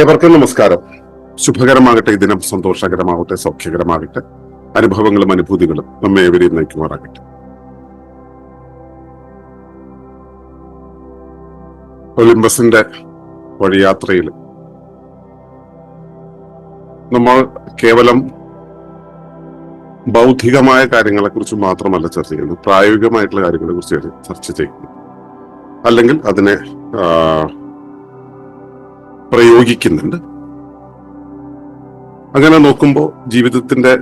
ഏവർക്കും നമസ്കാരം. ശുഭകരമാകട്ടെ ഈ ദിനം സന്തോഷകരമാകട്ടെ സൗഖ്യകരമാകട്ടെ. അനുഭവങ്ങളും അനുഭൂതികളും നമ്മെ ഏവരെയും നയിക്കുമാറാകട്ടെ. ഒളിമ്പസിന്റെ വഴിയാത്രയിൽ നമ്മൾ കേവലം ബൗദ്ധികമായ കാര്യങ്ങളെ കുറിച്ച് മാത്രമല്ല ചർച്ച ചെയ്യുന്നത്. പ്രായോഗികമായിട്ടുള്ള കാര്യങ്ങളെ കുറിച്ച് ചർച്ച ചെയ്യുന്നു അല്ലെങ്കിൽ അതിനെ പ്രയോഗിക്കുന്നുണ്ട്. അങ്ങനെ നോക്കുമ്പോൾ ജീവിതത്തിന്റെ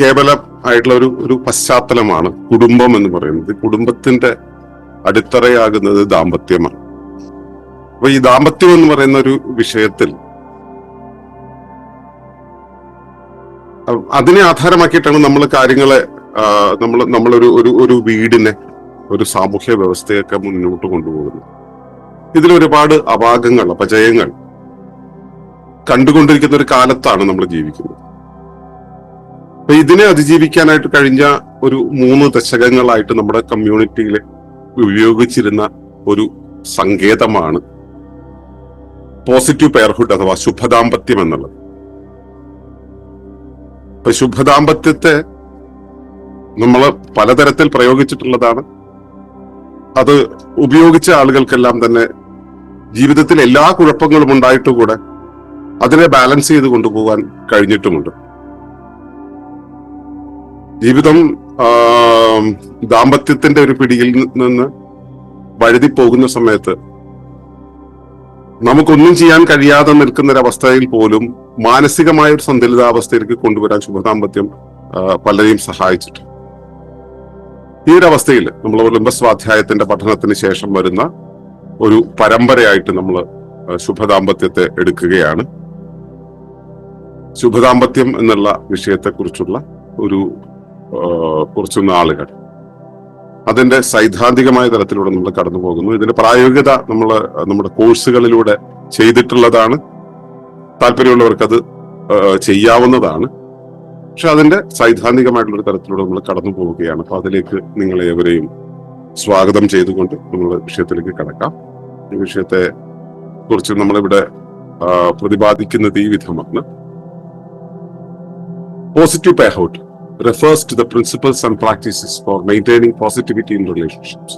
കേവലം ആയിട്ടുള്ള ഒരു ഒരു പശ്ചാത്തലമാണ് കുടുംബം എന്ന് പറയുന്നത്. കുടുംബത്തിന്റെ അടിത്തറയാകുന്നത് ദാമ്പത്യമാണ്. അപ്പൊ ഈ ദാമ്പത്യം എന്ന് പറയുന്ന ഒരു വിഷയത്തിൽ അതിനെ ആധാരമാക്കിയിട്ടാണ് നമ്മൾ കാര്യങ്ങളെ നമ്മൾ നമ്മളൊരു ഒരു ഒരു വീടിനെ ഒരു സാമൂഹ്യ വ്യവസ്ഥയൊക്കെ മുന്നോട്ട് കൊണ്ടുപോകുന്നത്. ഇതിൽ ഒരുപാട് അപാകങ്ങൾ അപജയങ്ങൾ കണ്ടുകൊണ്ടിരിക്കുന്ന ഒരു കാലത്താണ് നമ്മൾ ജീവിക്കുന്നത്. അപ്പൊ ഇതിനെ അതിജീവിക്കാനായിട്ട് കഴിഞ്ഞ ഒരു മൂന്ന് ദശകങ്ങളായിട്ട് നമ്മുടെ കമ്മ്യൂണിറ്റിയിൽ ഉപയോഗിച്ചിരുന്ന ഒരു സങ്കേതമാണ് പോസിറ്റീവ് പെയർഹുഡ് അഥവാ ശുഭദാമ്പത്യം എന്നുള്ളത്. ഇപ്പൊ ശുഭദാമ്പത്യത്തെ നമ്മൾ പലതരത്തിൽ പ്രയോഗിച്ചിട്ടുള്ളതാണ്. അത് ഉപയോഗിച്ച ആളുകൾക്കെല്ലാം തന്നെ ജീവിതത്തിൽ എല്ലാ കുഴപ്പങ്ങളും ഉണ്ടായിട്ട് കൂടെ അതിനെ ബാലൻസ് ചെയ്ത് കൊണ്ടുപോകാൻ കഴിഞ്ഞിട്ടുമുണ്ട്. ജീവിതം ദാമ്പത്യത്തിന്റെ ഒരു പിടിയിൽ നിന്ന് വഴുതി പോകുന്ന സമയത്ത് നമുക്കൊന്നും ചെയ്യാൻ കഴിയാതെ നിൽക്കുന്ന അവസ്ഥയിൽ പോലും മാനസികമായ ഒരു സന്തുലിതാവസ്ഥയിലേക്ക് കൊണ്ടുവരാൻ ശുഭദാമ്പത്യം പലരെയും സഹായിച്ചിട്ടുണ്ട്. ഈ ഒരു അവസ്ഥയിൽ നമ്മൾ ഒളിമ്പസ് സ്വാധ്യായത്തിന്റെ പഠനത്തിന് ശേഷം വരുന്ന ഒരു പരമ്പരയായിട്ട് നമ്മൾ ശുഭദാമ്പത്യത്തെ എടുക്കുകയാണ്. ശുഭദാമ്പത്യം എന്നുള്ള വിഷയത്തെക്കുറിച്ചുള്ള ഒരു കുറച്ച് നാളുകൾ. അതിന്റെ സൈദ്ധാന്തികമായ തലത്തിലൂടെ നമ്മൾ കടന്നു പോകുന്നു. ഇതിന്റെ പ്രായോഗികത നമ്മൾ നമ്മുടെ കോഴ്സുകളിലൂടെ ചെയ്തിട്ടുള്ളതാണ്. താല്പര്യമുള്ളവർക്ക് അത് ചെയ്യാവുന്നതാണ്. പക്ഷെ അതിന്റെ സൈദ്ധാന്തികമായിട്ടുള്ള ഒരു തലത്തിലൂടെ നമ്മൾ കടന്നു പോവുകയാണ്. അപ്പൊ അതിലേക്ക് നിങ്ങളെ ഏവരെയും സ്വാഗതം ചെയ്തുകൊണ്ട് നമ്മൾ വിഷയത്തിലേക്ക് കടക്കാം. ഈ വിഷയത്തെ കുറിച്ച് നമ്മളിവിടെ പ്രതിപാദിക്കുന്നത് ഈ വിധമാണ്. Positive pairhood refers to the principles and practices for maintaining positivity in relationships.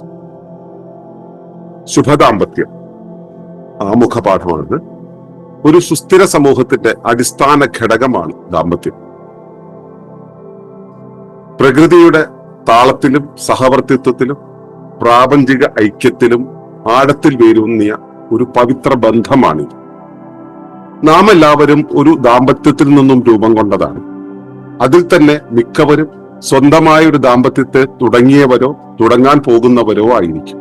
ശുഭദാമ്പത്യം ആമുഖ പാഠമാണിത് ഒരു സുസ്ഥിര സമൂഹത്തിന്റെ അടിസ്ഥാന ഘടകമാണ് ദാമ്പത്യം. പ്രകൃതിയുടെ താളത്തിലും സഹവർത്തിത്വത്തിലും പ്രാപഞ്ചിക ഐക്യത്തിലും ആഴത്തിൽ വേരൂന്നിയ ഒരു പവിത്ര ബന്ധമാണിത്. നാം എല്ലാവരും ഒരു ദാമ്പത്യത്തിൽ നിന്നും രൂപം കൊണ്ടതാണ്. അതിൽ തന്നെ മിക്കവരും സ്വന്തമായ ഒരു ദാമ്പത്യത്തെ തുടങ്ങിയവരോ തുടങ്ങാൻ പോകുന്നവരോ ആയിരിക്കും.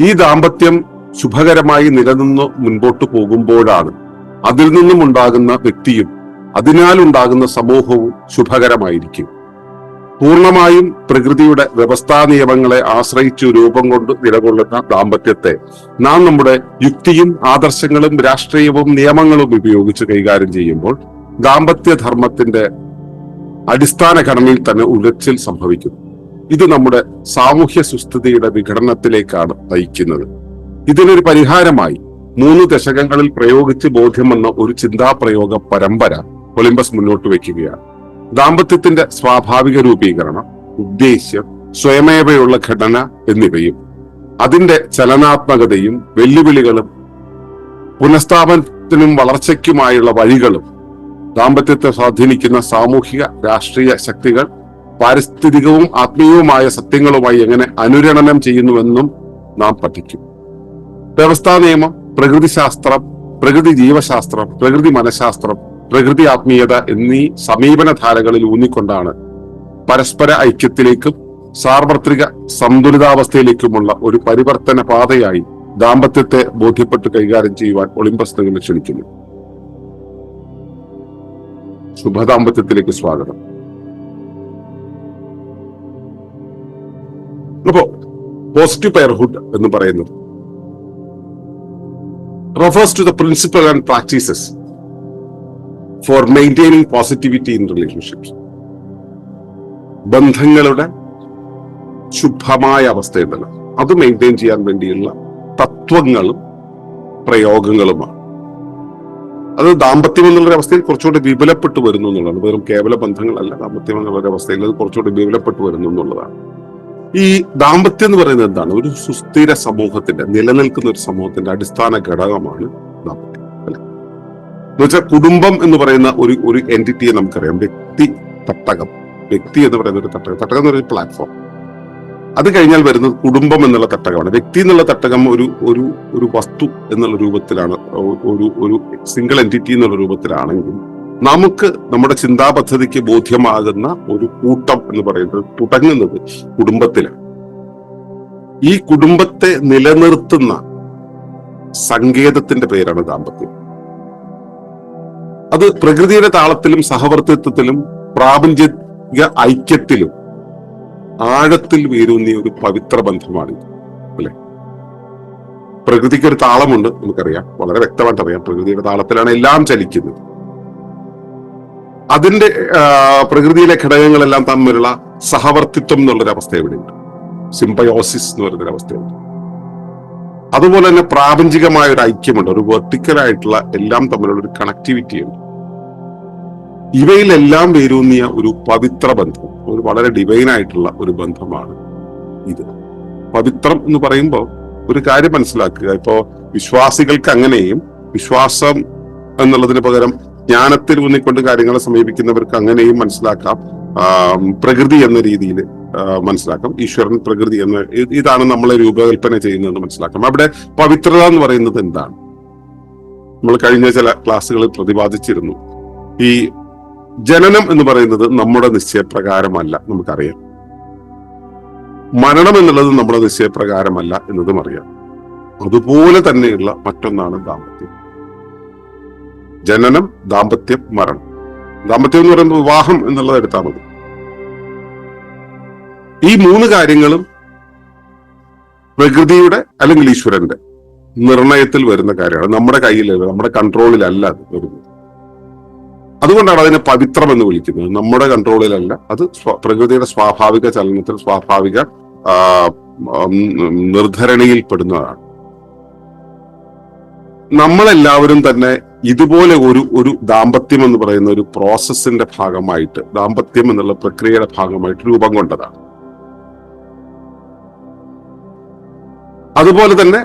ഈ ദാമ്പത്യം ശുഭകരമായി നിലനിന്ന് മുൻപോട്ട് പോകുമ്പോഴാണ് അതിൽ നിന്നും ഉണ്ടാകുന്ന വ്യക്തിയും അതിനാൽ ഉണ്ടാകുന്ന സമൂഹവും ശുഭകരമായിരിക്കും പൂർണമായും പ്രകൃതിയുടെ വ്യവസ്ഥാ നിയമങ്ങളെ ആശ്രയിച്ചു രൂപം കൊണ്ട് നിലകൊള്ളുന്ന ദാമ്പത്യത്തെ നാം നമ്മുടെ യുക്തിയും ആദർശങ്ങളും രാഷ്ട്രീയവും നിയമങ്ങളും ഉപയോഗിച്ച് കൈകാര്യം ചെയ്യുമ്പോൾ ദാമ്പത്യ ധർമ്മത്തിന്റെ അടിസ്ഥാന ഘടനയിൽ തന്നെ ഉലച്ചിൽ സംഭവിക്കും ഇത് നമ്മുടെ സാമൂഹ്യ സുസ്ഥിതിയുടെ വിഘടനത്തിലേക്കാണ് നയിക്കുന്നത്. ഇതിനൊരു പരിഹാരമായി മൂന്ന് ദശകങ്ങളിൽ പ്രയോഗിച്ച് ബോധ്യം വന്ന ഒരു ചിന്താപ്രയോഗ പരമ്പര ഒളിമ്പസ് മുന്നോട്ട് വയ്ക്കുകയാണ്. ദാമ്പത്യത്തിന്റെ സ്വാഭാവിക രൂപീകരണം ഉദ്ദേശ്യം സ്വയമേവയുള്ള ഘടന എന്നിവയും അതിന്റെ ചലനാത്മകതയും വെല്ലുവിളികളും പുനഃസ്ഥാപനത്തിനും വളർച്ചയ്ക്കുമായുള്ള വഴികളും ദാമ്പത്യത്തെ സ്വാധീനിക്കുന്ന സാമൂഹിക രാഷ്ട്രീയ ശക്തികൾ പാരിസ്ഥിതികവും ആത്മീയവുമായ സത്യങ്ങളുമായി എങ്ങനെ അനുരണനം ചെയ്യുന്നുവെന്നും നാം പഠിക്കും. വ്യവസ്ഥാ നിയമം പ്രകൃതിശാസ്ത്രം പ്രകൃതി ജീവശാസ്ത്രം പ്രകൃതി മനഃശാസ്ത്രം പ്രകൃതി ആത്മീയത എന്നീ സമീപനധാരകളിൽ ഊന്നിക്കൊണ്ടാണ് പരസ്പര ഐക്യത്തിലേക്കും സാർവത്രിക സന്തുലിതാവസ്ഥയിലേക്കുമുള്ള ഒരു പരിവർത്തന പാതയായി ദാമ്പത്യത്തെ ബോധ്യപ്പെട്ട് കൈകാര്യം ചെയ്യുവാൻ ഒളിമ്പസ് നിങ്ങളെ ക്ഷണിക്കുന്നു. ശുഭദാമ്പത്യത്തിലേക്ക് സ്വാഗതം. അപ്പോ പോസിറ്റീവ് പെയർഹുഡ് എന്ന് പറയുന്നത്. Refers to the principle and practices for maintaining positivity in relationships ബന്ധങ്ങളുടെ ശുഭമായ അവസ്ഥയുണ്ടല്ലോ അത് മെയിന്റെയിൻ ചെയ്യാൻ വേണ്ടിയുള്ള തത്വങ്ങളും പ്രയോഗങ്ങളുമാണ്. അത് ദാമ്പത്യം എന്നുള്ള അവസ്ഥയിൽ കുറച്ചുകൂടി വിപുലപ്പെട്ടു വരുന്നു എന്നുള്ളതാണ്. വെറും കേവല ബന്ധങ്ങളല്ല ദാമ്പത്യം എന്നുള്ള അവസ്ഥയിൽ അത് കുറച്ചുകൂടി വിപുലപ്പെട്ടു വരുന്നു എന്നുള്ളതാണ്. ഈ ദാമ്പത്യം എന്ന് പറയുന്നത് എന്താണ്? ഒരു സുസ്ഥിര സമൂഹത്തിന്റെ നിലനിൽക്കുന്ന ഒരു സമൂഹത്തിന്റെ അടിസ്ഥാന ഘടകമാണ് ദാമ്പത്യം. എന്ന് വെച്ചാൽ കുടുംബം എന്ന് പറയുന്ന ഒരു ഒരു എന്റിറ്റിയെ നമുക്കറിയാം. വ്യക്തി തട്ടകം. വ്യക്തി എന്ന് പറയുന്ന ഒരു തട്ടകം. തട്ടകം എന്ന് പറയുന്ന പ്ലാറ്റ്ഫോം അത് കഴിഞ്ഞാൽ വരുന്നത് കുടുംബം എന്നുള്ള തട്ടകമാണ്. വ്യക്തി എന്നുള്ള തട്ടകം ഒരു ഒരു ഒരു വസ്തു എന്നുള്ള രൂപത്തിലാണ് ഒരു ഒരു സിംഗിൾ എന്റിറ്റി എന്നുള്ള രൂപത്തിലാണെങ്കിൽ നമുക്ക് നമ്മുടെ ചിന്താ പദ്ധതിക്ക് ബോധ്യമാകുന്ന ഒരു കൂട്ടം എന്ന് പറയുന്നത് തുടങ്ങുന്നത് കുടുംബത്തിലാണ്. ഈ കുടുംബത്തെ നിലനിർത്തുന്ന സങ്കേതത്തിന്റെ പേരാണ് ദാമ്പത്യം. അത് പ്രകൃതിയുടെ താളത്തിലും സഹവർത്തിത്വത്തിലും പ്രാപഞ്ചിക ഐക്യത്തിലും ആഴത്തിൽ വേരൂന്നിയ ഒരു പവിത്ര ബന്ധമാണ് അല്ലെ? പ്രകൃതിക്ക് ഒരു താളമുണ്ട് നമുക്കറിയാം. വളരെ വ്യക്തമായിട്ട് അറിയാം. പ്രകൃതിയുടെ താളത്തിലാണ് എല്ലാം ചലിക്കുന്നത്. അതിന്റെ പ്രകൃതിയിലെ ഘടകങ്ങളെല്ലാം തമ്മിലുള്ള സഹവർത്തിത്വം എന്നുള്ളൊരു അവസ്ഥ എവിടെയുണ്ട് സിംബയോസിസ് എന്ന് പറയുന്നൊരു അവസ്ഥയുണ്ട് അതുപോലെ തന്നെ പ്രാപഞ്ചികമായ ഒരു ഐക്യമുണ്ട്. ഒരു വെർട്ടിക്കലായിട്ടുള്ള എല്ലാം തമ്മിലുള്ള ഒരു കണക്ടിവിറ്റി ഉണ്ട്. ഇവയിലെല്ലാം വേരൂന്നിയ ഒരു പവിത്ര ബന്ധം ഒരു വളരെ ഡിവൈൻ ആയിട്ടുള്ള ഒരു ബന്ധമാണ് ഇത്. പവിത്രം എന്ന് പറയുമ്പോൾ ഒരു കാര്യം മനസ്സിലാക്കുക. ഇപ്പോ വിശ്വാസികൾക്ക് അങ്ങനെയും വിശ്വാസം എന്നുള്ളതിന് പകരം ജ്ഞാനത്തിൽ ഊന്നിക്കൊണ്ട് കാര്യങ്ങളെ സമീപിക്കുന്നവർക്ക് അങ്ങനെയും മനസ്സിലാക്കാം. പ്രകൃതി എന്ന രീതിയിൽ മനസ്സിലാക്കാം. ഈശ്വരൻ പ്രകൃതി എന്ന ഇതാണ് നമ്മളെ രൂപകൽപ്പന ചെയ്യുന്നതെന്ന് മനസ്സിലാക്കാം. അവിടെ പവിത്രത എന്ന് പറയുന്നത് എന്താണ്? നമ്മൾ കഴിഞ്ഞ ചില ക്ലാസ്സുകളിൽ പ്രതിപാദിച്ചിരുന്നു. ഈ ജനനം എന്ന് പറയുന്നത് നമ്മുടെ നിശ്ചയപ്രകാരമല്ല നമുക്കറിയാം. മരണം എന്നുള്ളത് നമ്മുടെ നിശ്ചയപ്രകാരമല്ല എന്നതും അറിയാം. അതുപോലെ തന്നെയുള്ള മറ്റൊന്നാണ് ദാമ്പത്യം. ജനനം ദാമ്പത്യം മരണം. ദാമ്പത്യം എന്ന് പറയുന്നത് വിവാഹം എന്നുള്ളത് എടുത്താൽ മതി. ഈ മൂന്ന് കാര്യങ്ങളും പ്രകൃതിയുടെ അല്ലെങ്കിൽ ഈശ്വരന്റെ നിർണയത്തിൽ വരുന്ന കാര്യമാണ്. നമ്മുടെ കയ്യിലല്ല നമ്മുടെ കൺട്രോളിലല്ല അത് വരുന്നത്. അതുകൊണ്ടാണ് അതിനെ പവിത്രം എന്ന് വിളിക്കുന്നത്. നമ്മുടെ കൺട്രോളിലല്ല അത് പ്രകൃതിയുടെ സ്വാഭാവിക ചലനത്തിൽ സ്വാഭാവിക നിർധരണിയിൽ പെടുന്നതാണ് നമ്മളെല്ലാവരും തന്നെ ഇതുപോലെ ഒരു ഒരു ദാമ്പത്യം എന്ന് പറയുന്ന ഒരു പ്രോസസ്സിന്റെ ഭാഗമായിട്ട് ദാമ്പത്യം എന്നുള്ള പ്രക്രിയയുടെ ഭാഗമായിട്ട് രൂപം കൊണ്ടതാണ്. അതുപോലെ തന്നെ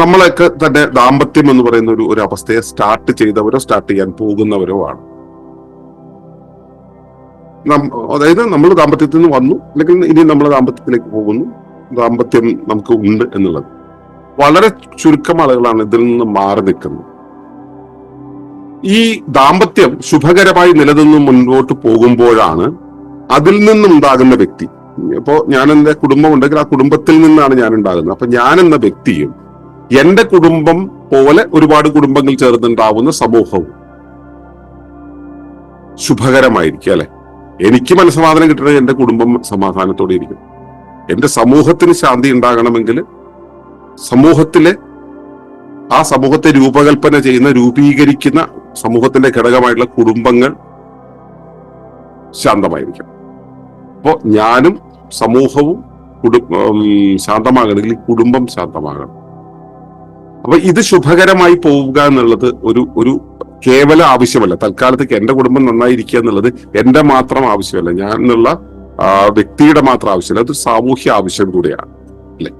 നമ്മളൊക്കെ തന്നെ ദാമ്പത്യം എന്ന് പറയുന്ന ഒരു ഒരു അവസ്ഥയെ സ്റ്റാർട്ട് ചെയ്തവരോ സ്റ്റാർട്ട് ചെയ്യാൻ പോകുന്നവരോ ആണ്. അതായത് നമ്മൾ ദാമ്പത്യത്തിൽ നിന്ന് വന്നു അല്ലെങ്കിൽ ഇനി നമ്മൾ ദാമ്പത്യത്തിലേക്ക് പോകുന്നു. ദാമ്പത്യം നമുക്ക് ഉണ്ട് എന്നുള്ളത്. വളരെ ചുരുക്കം ആളുകളാണ് ഇതിൽ നിന്ന് മാറി നിൽക്കുന്നത്. ഈ ദാമ്പത്യം ശുഭകരമായി നിലനിന്ന് മുൻപോട്ട് പോകുമ്പോഴാണ് അതിൽ നിന്നുണ്ടാകുന്ന വ്യക്തി. ഇപ്പോ ഞാൻ എന്റെ കുടുംബം ഉണ്ടെങ്കിൽ ആ കുടുംബത്തിൽ നിന്നാണ് ഞാൻ ഉണ്ടാകുന്നത് അപ്പൊ ഞാൻ എന്ന വ്യക്തിയും എന്റെ കുടുംബം പോലെ ഒരുപാട് കുടുംബങ്ങൾ ചേർന്നുണ്ടാവുന്ന സമൂഹവും ശുഭകരമായിരിക്കും അല്ലെ? എനിക്ക് മനസ്സമാധാനം കിട്ടണമെങ്കിൽ എന്റെ കുടുംബം സമാധാനത്തോടെ ഇരിക്കും. എന്റെ സമൂഹത്തിന് ശാന്തി ഉണ്ടാകണമെങ്കിൽ സമൂഹത്തിലെ ആ സമൂഹത്തെ രൂപകൽപ്പന ചെയ്യുന്ന രൂപീകരിക്കുന്ന സമൂഹത്തിന്റെ ഘടകമായിട്ടുള്ള കുടുംബങ്ങൾ ശാന്തമായിരിക്കണം. അപ്പോ ഞാനും സമൂഹവും കുടു ശാന്തമാകണമെങ്കിൽ കുടുംബം ശാന്തമാകണം. അപ്പൊ ഇത് ശുഭകരമായി പോവുക എന്നുള്ളത് ഒരു ഒരു കേവല ആവശ്യമല്ല. തൽക്കാലത്തേക്ക് എന്റെ കുടുംബം നന്നായിരിക്കുക എന്നുള്ളത് എന്റെ മാത്രം ആവശ്യമല്ല. ഞാൻ എന്നുള്ള വ്യക്തിയുടെ മാത്രം ആവശ്യമല്ല അതൊരു സാമൂഹ്യ ആവശ്യം കൂടിയാണ് അല്ലെ?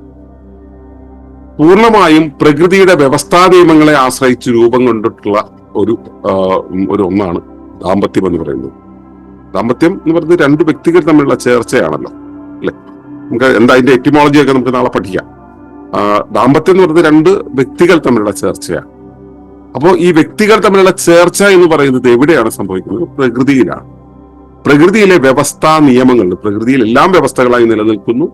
പൂർണമായും പ്രകൃതിയുടെ വ്യവസ്ഥാ നിയമങ്ങളെ ആശ്രയിച്ച് രൂപം കൊണ്ടിട്ടുള്ള ഒരു ഒരു ഒന്നാണ് ദാമ്പത്യം എന്ന് പറയുന്നത്. ദാമ്പത്യം എന്ന് പറയുന്നത് രണ്ട് വ്യക്തികൾ തമ്മിലുള്ള ചേർച്ചയാണല്ലോ അല്ലെ? നമുക്ക് എന്താ അതിന്റെ എറ്റിമോളജി ഒക്കെ നമുക്ക് നാളെ പഠിക്കാം. ദാമ്പത്യം എന്ന് പറയുന്നത് രണ്ട് വ്യക്തികൾ തമ്മിലുള്ള ചേർച്ചയാണ്. അപ്പോൾ ഈ വ്യക്തികൾ തമ്മിലുള്ള ചേർച്ച എന്ന് പറയുന്നത് എവിടെയാണ് സംഭവിക്കുന്നത്? പ്രകൃതിയിലാണ്. പ്രകൃതിയിലെ വ്യവസ്ഥാ നിയമങ്ങൾ പ്രകൃതിയിൽ എല്ലാം വ്യവസ്ഥകളായി നിലനിൽക്കുന്നു.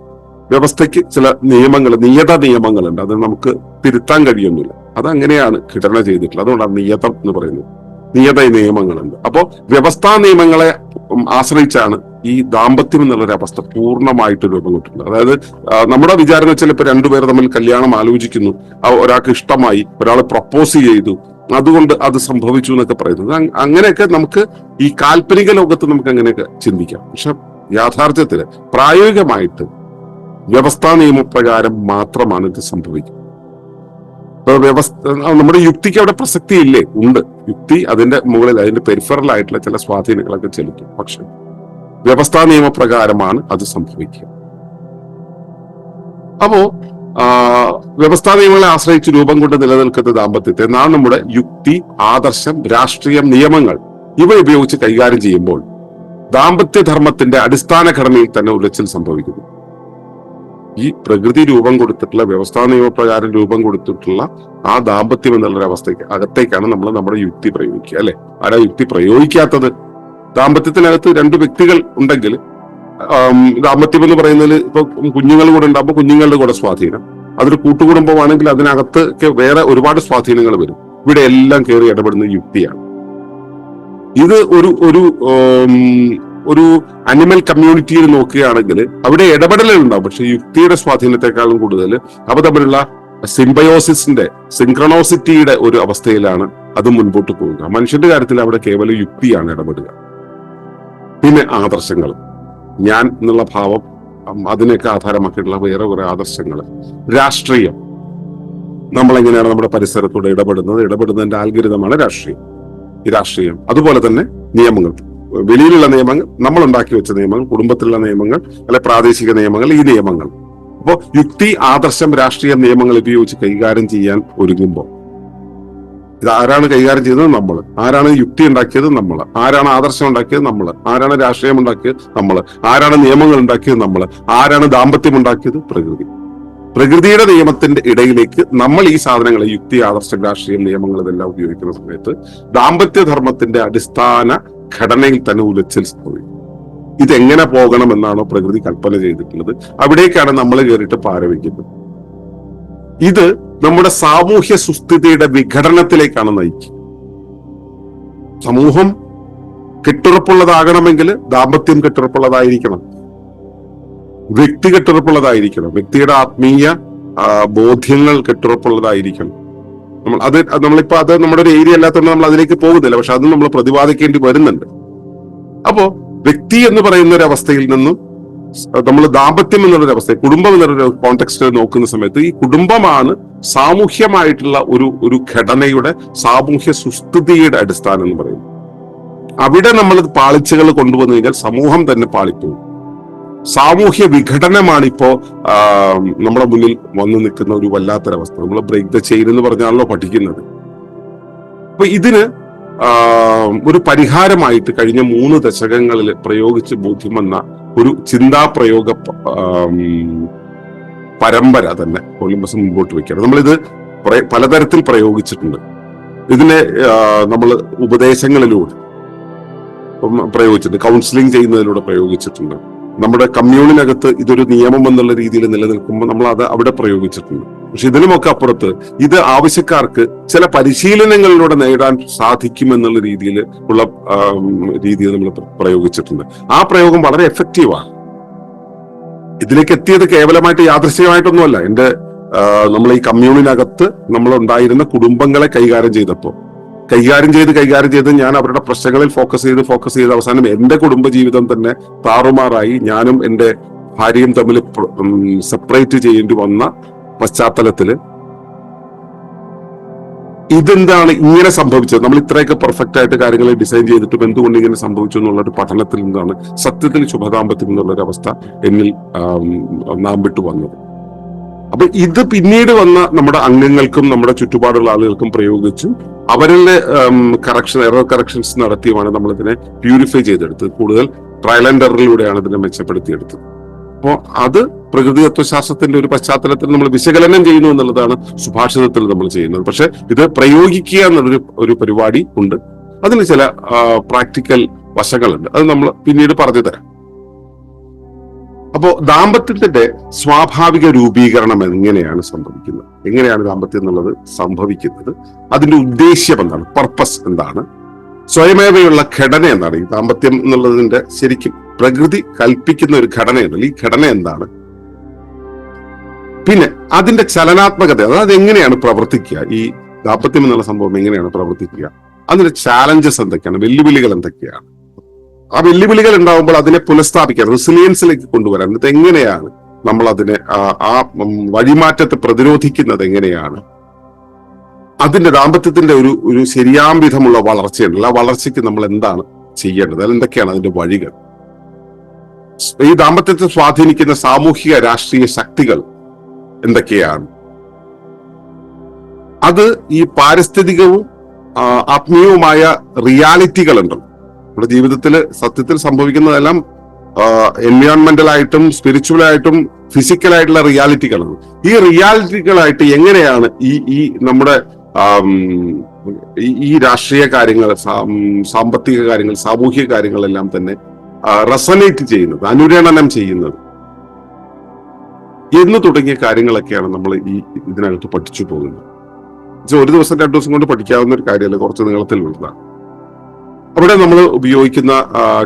വ്യവസ്ഥയ്ക്ക് ചില നിയമങ്ങൾ നിയത നിയമങ്ങളുണ്ട്. അത് നമുക്ക് തിരുത്താൻ കഴിയുന്നില്ല. അത് അങ്ങനെയാണ് ഘടന ചെയ്തിട്ടുള്ളത്. അതുകൊണ്ടാണ് നിയതം എന്ന് പറയുന്നത്. നിയത നിയമങ്ങളുണ്ട്. അപ്പോൾ വ്യവസ്ഥാ നിയമങ്ങളെ ആശ്രയിച്ചാണ് ഈ ദാമ്പത്യം എന്നുള്ള അവസ്ഥ പൂർണമായിട്ട് രൂപം കൊണ്ടിട്ടുള്ളത് അതായത് നമ്മുടെ വിചാരം വെച്ചാൽ ഇപ്പൊ രണ്ടുപേർ തമ്മിൽ കല്യാണം ആലോചിക്കുന്നു. ഒരാൾക്ക് ഇഷ്ടമായി ഒരാൾ പ്രപ്പോസ് ചെയ്തു. അതുകൊണ്ട് അത് സംഭവിച്ചു എന്നൊക്കെ പറയുന്നത്. അങ്ങനെയൊക്കെ നമുക്ക് ഈ കാൽപ്പനിക ലോകത്ത് നമുക്ക് അങ്ങനെയൊക്കെ ചിന്തിക്കാം. പക്ഷെ യാഥാർത്ഥ്യത്തിൽ പ്രായോഗികമായിട്ട് വ്യവസ്ഥാ നിയമപ്രകാരം മാത്രമാണ് ഇത് സംഭവിക്കുന്നത് ഇപ്പൊ വ്യവസ്ഥ നമ്മുടെ യുക്തിക്ക് അവിടെ പ്രസക്തി ഇല്ലേ ഉണ്ട്. യുക്തി അതിന്റെ മുകളിൽ അതിന്റെ പെരിഫറൽ ആയിട്ടുള്ള ചില സ്വാധീനങ്ങളൊക്കെ ചെലുത്തും. പക്ഷെ വ്യവസ്ഥാ നിയമപ്രകാരമാണ് അത് സംഭവിക്കുക. അപ്പോ വ്യവസ്ഥാ നിയമങ്ങളെ ആശ്രയിച്ച് രൂപം കൊണ്ട് നിലനിൽക്കുന്ന ദാമ്പത്യത്തെ നാം നമ്മുടെ യുക്തി ആദർശം രാഷ്ട്രീയം നിയമങ്ങൾ ഇവ ഉപയോഗിച്ച് കൈകാര്യം ചെയ്യുമ്പോൾ ദാമ്പത്യ ധർമ്മത്തിന്റെ അടിസ്ഥാന ഘടനയിൽ തന്നെ ഉലച്ചിൽ സംഭവിക്കുന്നു. ഈ പ്രകൃതി രൂപം കൊടുത്തിട്ടുള്ള വ്യവസ്ഥാ നിയമപ്രകാരം രൂപം കൊടുത്തിട്ടുള്ള ആ ദാമ്പത്യം എന്നുള്ള അവസ്ഥയ്ക്ക് അകത്തേക്കാണ് നമ്മൾ നമ്മുടെ യുക്തി പ്രയോഗിക്കുക അല്ലെ? ആരാ യുക്തി പ്രയോഗിക്കാത്തത്? ദാമ്പത്യത്തിനകത്ത് രണ്ട് വ്യക്തികൾ ഉണ്ടെങ്കിൽ ദാമ്പത്യം എന്ന് പറയുന്നതിൽ ഇപ്പൊ കുഞ്ഞുങ്ങൾ കൂടെ ഉണ്ടാകുമ്പോൾ കുഞ്ഞുങ്ങളുടെ കൂടെ സ്വാധീനം. അതൊരു കൂട്ടുകുടുംബമാണെങ്കിൽ അതിനകത്ത് വേറെ ഒരുപാട് സ്വാധീനങ്ങൾ വരും. ഇവിടെ എല്ലാം കയറി ഇടപെടുന്ന യുക്തിയാണ്. ഇത് ഒരു ഒരു ഒരു അനിമൽ കമ്മ്യൂണിറ്റിയിൽ നോക്കുകയാണെങ്കിൽ അവിടെ ഇടപെടലുകൾ ഉണ്ടാവും. പക്ഷെ യുക്തിയുടെ സ്വാധീനത്തെക്കാളും കൂടുതൽ അവ തമ്മിലുള്ള സിംബയോസിന്റെ സിൻക്രണോസിറ്റിയുടെ ഒരു അവസ്ഥയിലാണ് അത് മുൻപോട്ട് പോകുക. മനുഷ്യന്റെ കാര്യത്തിൽ അവിടെ കേവലം യുക്തിയാണ് ഇടപെടുക. പിന്നെ ആദർശങ്ങൾ ഞാൻ എന്നുള്ള ഭാവം അതിനൊക്കെ ആധാരമാക്കിയിട്ടുള്ള വേറെ കുറെ ആദർശങ്ങൾ രാഷ്ട്രീയം. നമ്മൾ എങ്ങനെയാണ് നമ്മുടെ പരിസരത്തോടെ ഇടപെടുന്നത്? ഇടപെടുന്നതിന്റെ ആൽഗരിതമാണ് രാഷ്ട്രീയം. ഈ രാഷ്ട്രീയം. അതുപോലെ തന്നെ നിയമങ്ങൾ. വെളിയിലുള്ള നിയമങ്ങൾ നമ്മൾ ഉണ്ടാക്കി വെച്ച നിയമങ്ങൾ കുടുംബത്തിലുള്ള നിയമങ്ങൾ അല്ലെ പ്രാദേശിക നിയമങ്ങൾ ഈ നിയമങ്ങൾ. അപ്പോൾ യുക്തി ആദർശം രാഷ്ട്രീയ നിയമങ്ങൾ ഉപയോഗിച്ച് കൈകാര്യം ചെയ്യാൻ ഒരുങ്ങുമ്പോൾ ഇത് ആരാണ് കൈകാര്യം ചെയ്തത് നമ്മൾ ആരാണ് യുക്തി ഉണ്ടാക്കിയത് നമ്മൾ ആരാണ് ആദർശം ഉണ്ടാക്കിയത് നമ്മൾ ആരാണ് രാഷ്ട്രീയം ഉണ്ടാക്കിയത് നമ്മൾ ആരാണ് നിയമങ്ങൾ ഉണ്ടാക്കിയത് നമ്മൾ ആരാണ് ദാമ്പത്യം ഉണ്ടാക്കിയത് പ്രകൃതി? പ്രകൃതിയുടെ നിയമത്തിന്റെ ഇടയിലേക്ക് നമ്മൾ ഈ സാധനങ്ങളെ യുക്തി ആദർശം രാഷ്ട്രീയം നിയമങ്ങൾ ഇതെല്ലാം ഉപയോഗിക്കുന്ന സമയത്ത് ദാമ്പത്യധർമ്മത്തിന്റെ അടിസ്ഥാന ഘടനയിൽ തന്നെ ഉലച്ചിൽ സംഭവിക്കും. ഇതെങ്ങനെ പോകണം എന്നാണോ പ്രകൃതി കൽപ്പന ചെയ്തിട്ടുള്ളത്. അവിടേക്കാണ് നമ്മൾ കയറിയിട്ട് പാരവിക്കുന്നത് ഇത് നമ്മുടെ സാമൂഹ്യ സുസ്ഥിതിയുടെ വിഘടനത്തിലേക്കാണ് നയിക്കുക. സമൂഹം കെട്ടുറപ്പുള്ളതാകണമെങ്കിൽ ദാമ്പത്യം കെട്ടുറപ്പുള്ളതായിരിക്കണം. വ്യക്തി കെട്ടുറപ്പുള്ളതായിരിക്കണം. വ്യക്തിയുടെ ആത്മീയ ബോധ്യങ്ങൾ കെട്ടുറപ്പുള്ളതായിരിക്കണം. നമ്മൾ അത് നമ്മളിപ്പോ അത് നമ്മുടെ ഒരു ഏരിയ അല്ലാത്തതുകൊണ്ട് നമ്മൾ അതിലേക്ക് പോകുന്നില്ല. പക്ഷെ അത് നമ്മൾ പ്രതിപാദിക്കേണ്ടി വരുന്നുണ്ട്. അപ്പോ വ്യക്തി എന്ന് പറയുന്ന ഒരു അവസ്ഥയിൽ നിന്നും നമ്മൾ ദാമ്പത്യം എന്നുള്ളൊരു അവസ്ഥ കുടുംബം എന്നുള്ള കോണ്ടെക്സ്റ്റ് നോക്കുന്ന സമയത്ത് ഈ കുടുംബമാണ് സാമൂഹ്യമായിട്ടുള്ള ഒരു ഒരു ഘടനയുടെ സാമൂഹ്യ സുസ്ഥിതിയുടെ അടിസ്ഥാനം എന്ന് പറയുന്നത്. അവിടെ നമ്മൾ പാളിച്ചകൾ കൊണ്ടുവന്നു കഴിഞ്ഞാൽ സമൂഹം തന്നെ പാളിപ്പോകും. സാമൂഹ്യ വിഘടനമാണ് ഇപ്പോ നമ്മുടെ മുന്നിൽ വന്നു നിൽക്കുന്ന ഒരു വല്ലാത്തൊരവസ്ഥ. നമ്മൾ ബ്രേക്ക് ദ ചെയിൻ എന്ന് പറഞ്ഞാണല്ലോ പഠിക്കുന്നത്. അപ്പൊ ഇതിന് ഒരു പരിഹാരമായിട്ട് കഴിഞ്ഞ മൂന്ന് ദശകങ്ങളിൽ പ്രയോഗിച്ച് ബോധ്യം വന്ന ഒരു ചിന്താപ്രയോഗ പരമ്പര തന്നെ കൊളംബസ് മുമ്പോട്ട് വെക്കുകയാണ് നമ്മളിത് പലതരത്തിൽ പ്രയോഗിച്ചിട്ടുണ്ട്. ഇതിനെ നമ്മൾ ഉപദേശങ്ങളിലൂടെ പ്രയോഗിച്ചിട്ടുണ്ട്. കൗൺസിലിംഗ് ചെയ്യുന്നതിലൂടെ പ്രയോഗിച്ചിട്ടുണ്ട്. നമ്മുടെ കമ്മ്യൂണിനകത്ത് ഇതൊരു നിയമം എന്നുള്ള രീതിയിൽ നിലനിൽക്കുമ്പോൾ നമ്മൾ അത് അവിടെ പ്രയോഗിച്ചിട്ടുണ്ട്. പക്ഷെ ഇതിനുമൊക്കെ അപ്പുറത്ത് ഇത് ആവശ്യക്കാർക്ക് ചില പരിശീലനങ്ങളിലൂടെ നേടാൻ സാധിക്കും എന്നുള്ള രീതിയിൽ ഉള്ള രീതിയിൽ നമ്മൾ പ്രയോഗിച്ചിട്ടുണ്ട്. ആ പ്രയോഗം വളരെ എഫക്റ്റീവാണ് ഇതിലേക്ക് എത്തിയത് കേവലമായിട്ട് യാദൃശ്യമായിട്ടൊന്നുമല്ല എന്റെ നമ്മൾ ഈ കമ്മ്യൂണിനകത്ത് നമ്മൾ ഉണ്ടായിരുന്ന കുടുംബങ്ങളെ കൈകാര്യം ചെയ്തപ്പോൾ കൈകാര്യം ചെയ്ത് കൈകാര്യം ചെയ്ത് ഞാൻ അവരുടെ പ്രശ്നങ്ങളിൽ ഫോക്കസ് ചെയ്ത് ഫോക്കസ് ചെയ്ത് അവസാനം എന്റെ കുടുംബജീവിതം തന്നെ താറുമാറായി ഞാനും എന്റെ ഭാര്യയും തമ്മിൽ സെപ്പറേറ്റ് ചെയ്യേണ്ടി വന്ന പശ്ചാത്തലത്തിൽ ഇതെന്താണ് ഇങ്ങനെ സംഭവിച്ചത്? നമ്മൾ ഇത്രയൊക്കെ പെർഫെക്റ്റ് ആയിട്ട് കാര്യങ്ങൾ ഡിസൈൻ ചെയ്തിട്ടും എന്തുകൊണ്ട് ഇങ്ങനെ സംഭവിച്ചു എന്നുള്ള ഒരു പഠനത്തിൽ നിന്നാണ് സത്യത്തിൽ ശുഭദാമ്പത്യം എന്നുള്ള ഒരു അവസ്ഥ എന്നിൽ നാം വിട്ടു വന്നത്. അപ്പൊ ഇത് പിന്നീട് വന്ന നമ്മുടെ അംഗങ്ങൾക്കും നമ്മുടെ ചുറ്റുപാടുള്ള ആളുകൾക്കും പ്രയോഗിച്ചും അവരുടെ കറക്ഷൻ എറർ കറക്ഷൻസ് നടത്തിയുമാണ് നമ്മൾ ഇതിനെ പ്യൂരിഫൈ ചെയ്തെടുത്തത്. കൂടുതൽ ട്രയൽ ആൻഡ് എററിലൂടെയാണ് ഇതിനെ മെച്ചപ്പെടുത്തിയെടുത്തത്. അപ്പോ അത് പ്രകൃതി തത്വശാസ്ത്രത്തിന്റെ ഒരു പശ്ചാത്തലത്തിൽ നമ്മൾ വിശകലനം ചെയ്യുന്നു എന്നുള്ളതാണ് സുഭാഷിതത്തിൽ നമ്മൾ ചെയ്യുന്നത്. പക്ഷെ ഇത് പ്രയോഗിക്കുക എന്നുള്ളൊരു ഒരു പരിപാടി ഉണ്ട്. അതിന് ചില പ്രാക്ടിക്കൽ വശങ്ങളുണ്ട്. അത് നമ്മൾ പിന്നീട് പറഞ്ഞു തരാം. അപ്പോ ദാമ്പത്യത്തിന്റെ സ്വാഭാവിക രൂപീകരണം എങ്ങനെയാണ് സംഭവിക്കുന്നത്? എങ്ങനെയാണ് ദാമ്പത്യം എന്നുള്ളത് സംഭവിക്കുന്നത്? അതിന്റെ ഉദ്ദേശ്യം എന്താണ്? പർപ്പസ് എന്താണ്? സ്വയമേവയുള്ള ഘടന എന്താണ്? ഈ ദാമ്പത്യം എന്നുള്ളതിന്റെ ശരിക്കും പ്രകൃതി കൽപ്പിക്കുന്ന ഒരു ഘടനയുണ്ടല്ലോ. ഈ ഘടന എന്താണ്? പിന്നെ അതിന്റെ ചലനാത്മകത അതായത് എങ്ങനെയാണ് പ്രവർത്തിക്കുക? ഈ ദാമ്പത്യം എന്നുള്ള സംഭവം എങ്ങനെയാണ് പ്രവർത്തിക്കുക? അതിന്റെ ചാലഞ്ചസ് എന്തൊക്കെയാണ്? വെല്ലുവിളികൾ എന്തൊക്കെയാണ്? ആ വെല്ലുവിളികൾ ഉണ്ടാവുമ്പോൾ അതിനെ പുനഃസ്ഥാപിക്കാൻ റെസിലിയൻസിലേക്ക് കൊണ്ടുവരാൻ എന്നിട്ട് എങ്ങനെയാണ്? നമ്മൾ അതിനെ ആ, വഴിമാറ്റത്തെ പ്രതിരോധിക്കുന്നത് എങ്ങനെയാണ്? അതിന്റെ ദാമ്പത്യത്തിന്റെ ഒരു ഒരു ശരിയാം വിധമുള്ള വളർച്ചയുണ്ടല്ലോ. ആ വളർച്ചയ്ക്ക് നമ്മൾ എന്താണ് ചെയ്യേണ്ടത്? എന്തൊക്കെയാണ് അതിന്റെ വഴികൾ? ഈ ദാമ്പത്യത്തെ സ്വാധീനിക്കുന്ന സാമൂഹിക രാഷ്ട്രീയ ശക്തികൾ എന്തൊക്കെയാണ്? അത് ഈ പാരിസ്ഥിതികവും ആത്മീയവുമായ റിയാലിറ്റികളുണ്ട്. നമ്മുടെ ജീവിതത്തിൽ സത്യത്തിൽ സംഭവിക്കുന്നതെല്ലാം എൻവയോൺമെന്റൽ ആയിട്ടും സ്പിരിച്വൽ ആയിട്ടും ഫിസിക്കൽ ആയിട്ടുള്ള റിയാലിറ്റികളാണ്. ഈ റിയാലിറ്റികളായിട്ട് എങ്ങനെയാണ് ഈ ഈ നമ്മുടെ ഈ- രാഷ്ട്രീയ കാര്യങ്ങൾ സാമ്പത്തിക കാര്യങ്ങൾ സാമൂഹിക കാര്യങ്ങളെല്ലാം തന്നെ റെസനേറ്റ് ചെയ്യുന്നത് അനുരണനം ചെയ്യുന്നത്. എന്ന് തുടങ്ങിയ കാര്യങ്ങളൊക്കെയാണ് നമ്മൾ ഈ ഇതിനകത്ത് പഠിച്ചു പോകുന്നത്. ഒരു ദിവസം രണ്ടു ദിവസം കൊണ്ട് പഠിക്കാവുന്ന ഒരു കാര്യമല്ല കുറച്ച് നീളത്തിലുള്ളതാണ് അവിടെ നമ്മൾ ഉപയോഗിക്കുന്ന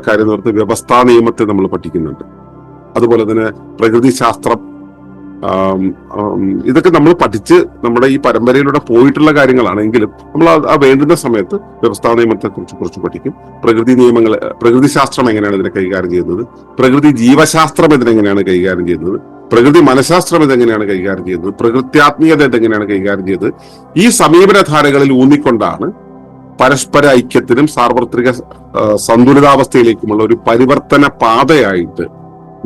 കാര്യം എന്ന് പറഞ്ഞാൽ വ്യവസ്ഥാ നിയമത്തെ നമ്മൾ പഠിക്കുന്നുണ്ട്. അതുപോലെ തന്നെ പ്രകൃതി ശാസ്ത്രം ഇതൊക്കെ നമ്മൾ പഠിച്ച് നമ്മുടെ ഈ പരമ്പരയിലൂടെ പോയിട്ടുള്ള കാര്യങ്ങളാണെങ്കിലും നമ്മൾ ആ- വേണ്ടുന്ന സമയത്ത് വ്യവസ്ഥാ നിയമത്തെ കുറിച്ച് കുറച്ച് പഠിക്കും. പ്രകൃതി നിയമങ്ങൾ പ്രകൃതി ശാസ്ത്രം എങ്ങനെയാണ് ഇതിനെ കൈകാര്യം ചെയ്യുന്നത്? പ്രകൃതി ജീവശാസ്ത്രം ഇതിനെങ്ങനെയാണ് കൈകാര്യം ചെയ്യുന്നത്? പ്രകൃതി മനഃശാസ്ത്രം ഇതെങ്ങനെയാണ് കൈകാര്യം ചെയ്യുന്നത്? പ്രകൃത്യാത്മീയത ഇതെങ്ങനെയാണ് കൈകാര്യം ചെയ്തത് ഈ സമീപനധാരകളിൽ ഊന്നിക്കൊണ്ടാണ് പരസ്പര ഐക്യത്തിനും സാർവത്രിക സന്തുലിതാവസ്ഥയിലേക്കുമുള്ള ഒരു പരിവർത്തന പാതയായിട്ട്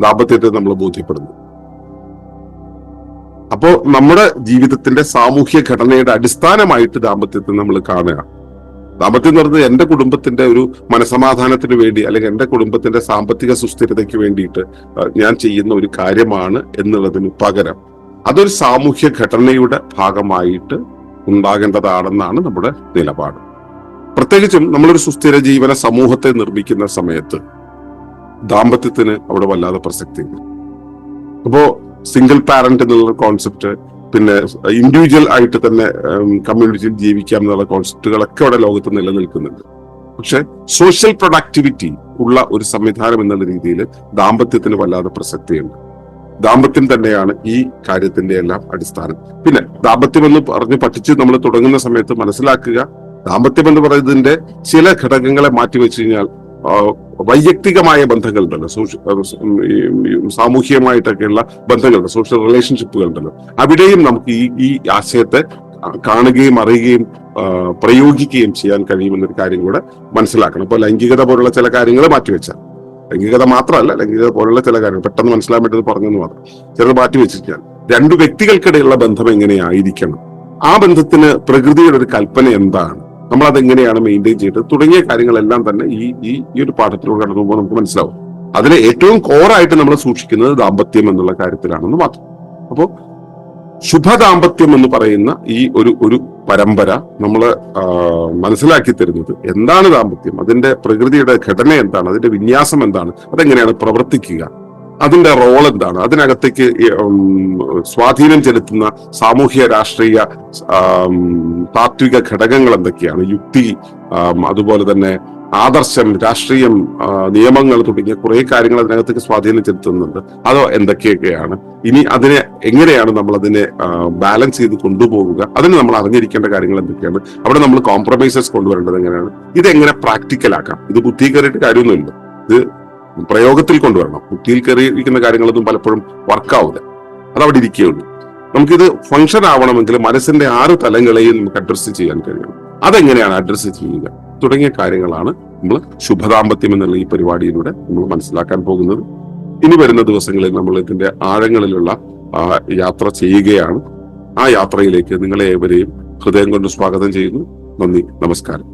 ദാമ്പത്യത്തെ നമ്മൾ ബോധ്യപ്പെടുന്നു അപ്പോ നമ്മുടെ ജീവിതത്തിന്റെ സാമൂഹ്യ ഘടനയുടെ അടിസ്ഥാനമായിട്ട് ദാമ്പത്യത്തെ നമ്മൾ കാണുക. ദാമ്പത്യം എന്ന് പറയുന്നത് എന്റെ കുടുംബത്തിന്റെ ഒരു മനസമാധാനത്തിന് വേണ്ടി അല്ലെങ്കിൽ എന്റെ കുടുംബത്തിന്റെ സാമ്പത്തിക സുസ്ഥിരതയ്ക്ക് വേണ്ടിയിട്ട് ഞാൻ ചെയ്യുന്ന ഒരു കാര്യമാണ് എന്നുള്ളതിന് പകരം അതൊരു സാമൂഹ്യ ഘടനയുടെ ഭാഗമായിട്ട് ഉണ്ടാകേണ്ടതാണെന്നാണ് നമ്മുടെ നിലപാട്. പ്രത്യേകിച്ചും നമ്മളൊരു സുസ്ഥിര ജീവന സമൂഹത്തെ നിർമ്മിക്കുന്ന സമയത്ത് ദാമ്പത്യത്തിന് അവിടെ വല്ലാതെ പ്രസക്തിയുണ്ട് അപ്പോ സിംഗിൾ പാരന്റ് എന്നുള്ള കോൺസെപ്റ്റ് പിന്നെ ഇൻഡിവിജ്വൽ ആയിട്ട് തന്നെ കമ്മ്യൂണിറ്റിയിൽ ജീവിക്കാം എന്നുള്ള കോൺസെപ്റ്റുകളൊക്കെ അവിടെ ലോകത്ത് നിലനിൽക്കുന്നുണ്ട്. പക്ഷെ സോഷ്യൽ പ്രൊഡക്ടിവിറ്റി ഉള്ള ഒരു സംവിധാനം എന്നുള്ള രീതിയിൽ ദാമ്പത്യത്തിന് വല്ലാതെ പ്രസക്തിയുണ്ട്. ദാമ്പത്യം തന്നെയാണ് ഈ കാര്യത്തിന്റെ എല്ലാം അടിസ്ഥാനം. പിന്നെ ദാമ്പത്യം എന്ന് പറഞ്ഞ് പഠിച്ച് നമ്മൾ തുടങ്ങുന്ന സമയത്ത് മനസ്സിലാക്കുക ദാമ്പത്യം എന്ന് പറയുന്നതിന്റെ ചില ഘടകങ്ങളെ മാറ്റിവെച്ച് കഴിഞ്ഞാൽ വൈയക്തികമായ ബന്ധങ്ങളുണ്ടല്ലോ. സോഷ്യ സാമൂഹികമായിട്ടൊക്കെയുള്ള ബന്ധങ്ങളുണ്ട് സോഷ്യൽ റിലേഷൻഷിപ്പുകൾ ഉണ്ടല്ലോ അവിടെയും നമുക്ക് ഈ ഈ ആശയത്തെ കാണുകയും അറിയുകയും പ്രയോഗിക്കുകയും ചെയ്യാൻ കഴിയുമെന്നൊരു കാര്യം കൂടെ മനസ്സിലാക്കണം. ഇപ്പൊ ലൈംഗികത പോലുള്ള ചില കാര്യങ്ങൾ മാറ്റിവെച്ചാൽ. ലൈംഗികത മാത്രമല്ല ലൈംഗികത പോലുള്ള ചില കാര്യങ്ങൾ. പെട്ടെന്ന് മനസ്സിലാൻ പറ്റുന്നത് പറഞ്ഞെന്ന് മാത്രം. ചിലത് മാറ്റിവെച്ചിരിക്കാൻ രണ്ടു വ്യക്തികൾക്കിടയിലുള്ള ബന്ധം എങ്ങനെയായിരിക്കണം? ആ ബന്ധത്തിന് പ്രകൃതിയുടെ ഒരു കൽപ്പന എന്താണ്? നമ്മൾ അതെങ്ങനെയാണ് മെയിന്റെയിൻ ചെയ്തത് തുടങ്ങിയ കാര്യങ്ങളെല്ലാം തന്നെ ഈ ഈ ഈ ഒരു പാഠത്തിലൂടെ കടന്നു പോകുമ്പോൾ നമുക്ക് മനസ്സിലാവും. അതിൽ ഏറ്റവും കോറായിട്ട് നമ്മൾ സൂക്ഷിക്കുന്നത് ദാമ്പത്യം എന്നുള്ള കാര്യത്തിലാണെന്ന് മാത്രം. അപ്പോൾ ശുഭദാമ്പത്യം എന്ന് പറയുന്ന ഈ ഒരു ഒരു പരമ്പര നമ്മൾ മനസ്സിലാക്കി തരുന്നത് എന്താണ് ദാമ്പത്യം? അതിന്റെ പ്രകൃതിയുടെ ഘടന എന്താണ്? അതിന്റെ വിന്യാസം എന്താണ്? അതെങ്ങനെയാണ് പ്രവർത്തിക്കുക? അതിന്റെ റോൾ എന്താണ്? അതിനകത്തേക്ക് സ്വാധീനം ചെലുത്തുന്ന സാമൂഹ്യ രാഷ്ട്രീയ താത്വിക ഘടകങ്ങൾ എന്തൊക്കെയാണ്? യുക്തി അതുപോലെ തന്നെ ആദർശം രാഷ്ട്രീയം നിയമങ്ങൾ തുടങ്ങിയ കുറെ കാര്യങ്ങൾ അതിനകത്തേക്ക് സ്വാധീനം ചെലുത്തുന്നുണ്ട്. അതോ എന്തൊക്കെയൊക്കെയാണ്? ഇനി അതിനെ എങ്ങനെയാണ് നമ്മൾ അതിനെ ബാലൻസ് ചെയ്ത് കൊണ്ടുപോവുക? അതിന് നമ്മൾ അറിഞ്ഞിരിക്കേണ്ട കാര്യങ്ങൾ എന്തൊക്കെയാണ്? അവിടെ നമ്മൾ കോംപ്രമൈസസ് കൊണ്ടുവരേണ്ടത് എങ്ങനെയാണ്? ഇതെങ്ങനെ പ്രാക്ടിക്കൽ ആക്കാം? ഇത് ബുദ്ധി കയറിയിട്ട് കാര്യമൊന്നുമില്ല. ഇത് പ്രയോഗത്തിൽ കൊണ്ടുവരണം. ബുദ്ധിയിൽ കയറിയിരിക്കുന്ന കാര്യങ്ങളൊന്നും പലപ്പോഴും വർക്കാവില്ല അത് അവിടെ ഇരിക്കുകയുള്ളൂ നമുക്കിത് ഫങ്ഷൻ ആവണമെങ്കിൽ മനസ്സിന്റെ ആറ് തലങ്ങളെയും നമുക്ക് അഡ്രസ്സ് ചെയ്യാൻ കഴിയണം. അതെങ്ങനെയാണ് അഡ്രസ്സ് ചെയ്യുക? തുടങ്ങിയ കാര്യങ്ങളാണ് നമ്മൾ ശുഭദാമ്പത്യം എന്നുള്ള ഈ പരിപാടിയിലൂടെ നമ്മൾ മനസ്സിലാക്കാൻ പോകുന്നത്. ഇനി വരുന്ന ദിവസങ്ങളിൽ നമ്മൾ ഇതിന്റെ ആഴങ്ങളിലുള്ള യാത്ര ചെയ്യുകയാണ്. ആ യാത്രയിലേക്ക് നിങ്ങളെ ഏവരെയും ഹൃദയം കൊണ്ട് സ്വാഗതം ചെയ്യുന്നു. നന്ദി. നമസ്കാരം.